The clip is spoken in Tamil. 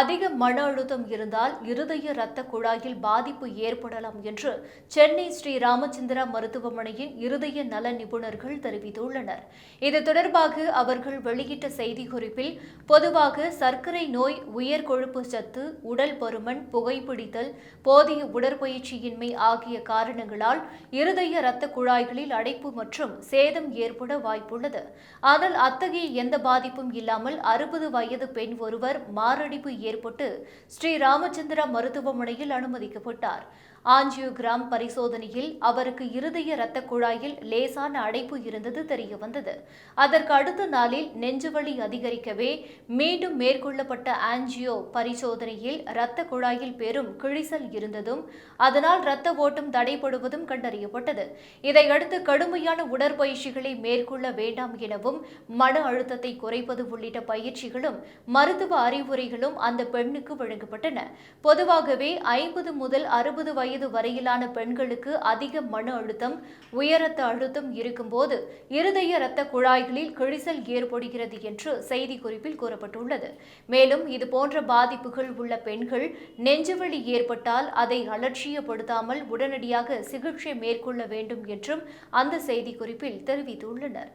அதிக மன அழுத்தம் இருந்தால் இருதய இரத்த குழாயில் பாதிப்பு ஏற்படலாம் என்று சென்னை ஸ்ரீ ராமச்சந்திரா மருத்துவமனையின் இருதய நல நிபுணர்கள் தெரிவித்துள்ளனர். இது தொடர்பாக அவர்கள் வெளியிட்ட செய்திக்குறிப்பில் பொதுவாக சர்க்கரை நோய் உயர் கொழுப்பு சத்து உடல் பருமன் புகைப்பிடித்தல் போதிய உடற்பயிற்சியின்மை ஆகிய காரணங்களால் இருதய இரத்த குழாய்களில் அடைப்பு மற்றும் சேதம் ஏற்பட வாய்ப்புள்ளது. ஆனால் அத்தகைய எந்த பாதிப்பும் இல்லாமல் அறுபது வயது பெண் ஒருவர் மாரடைப்பு ஏற்பட்டு ஸ்ரீ ராமச்சந்திரா மருத்துவமனையில் அனுமதிக்கப்பட்டார். ஆஞ்சியோகிராம் பரிசோதனையில் அவருக்கு இருதய இரத்த குழாயில் லேசான அடைப்பு இருந்தது தெரியவந்தது அதற்கு அடுத்த நாளில் நெஞ்சுவலி அதிகரிக்கவே மீண்டும் மேற்கொள்ளப்பட்ட ஆஞ்சியோ பரிசோதனையில் இரத்த குழாயில் பெரும் கிழிசல் இருந்ததும் அதனால் இரத்த ஓட்டம் தடைபடுவதும் கண்டறியப்பட்டது. இதையடுத்து கடுமையான உடற்பயிற்சிகளை மேற்கொள்ள வேண்டாம் எனவும் மன அழுத்தத்தை குறைப்பது உள்ளிட்ட பயிற்சிகளும் மருத்துவ அறிவுரைகளும் அந்த பெண்ணுக்கு வழங்கப்பட்டன. பொதுவாகவே ஐம்பது முதல் அறுபது வயது வரையிலான பெண்களுக்கு அதிக மன அழுத்தம் உயரத்த அழுத்தம் இருக்கும்போது இருதய இரத்த குழாய்களில் கிழிசல் ஏற்படுகிறது என்று செய்திக்குறிப்பில் கூறப்பட்டுள்ளது. மேலும் இது போன்ற பாதிப்புகள் உள்ள பெண்கள் நெஞ்சுவலி ஏற்பட்டால் அதை அலட்சியப்படுத்தாமல் உடனடியாக சிகிச்சை மேற்கொள்ள வேண்டும் என்றும் அந்த செய்திக்குறிப்பில் தெரிவித்துள்ளனர்.